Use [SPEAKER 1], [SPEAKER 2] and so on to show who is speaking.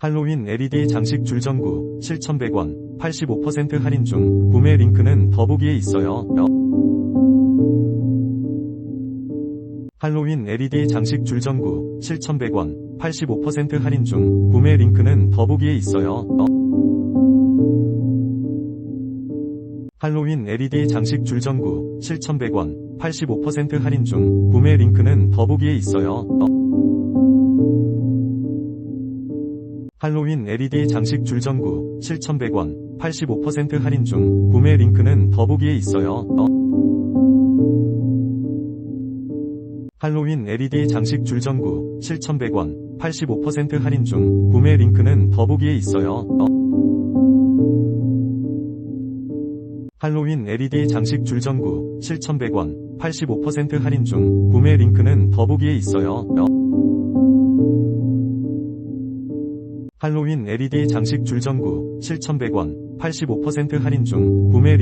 [SPEAKER 1] 할로윈 LED 장식 줄전구 7,100원 85% 할인 중 구매 링크는 더보기에 있어요. 할로윈 LED 장식 줄전구 7,100원 85% 할인 중 구매 링크는 더보기에 있어요. 할로윈 LED 장식 줄전구 7,100원 85% 할인 중 구매 링크는 더보기에 있어요. 할로윈 LED 장식 줄전구 7,100원 85% 할인 중 구매 링크는 더보기에 있어요. 할로윈 LED 장식 줄전구 7,100원 85% 할인 중 구매 링크는 더보기에 있어요. 할로윈 LED 장식 줄전구 7,100원 85% 할인 중 구매 링크는 더보기에 있어요. 할로윈 LED 장식 줄전구 7,100원 85% 할인 중 구매 링크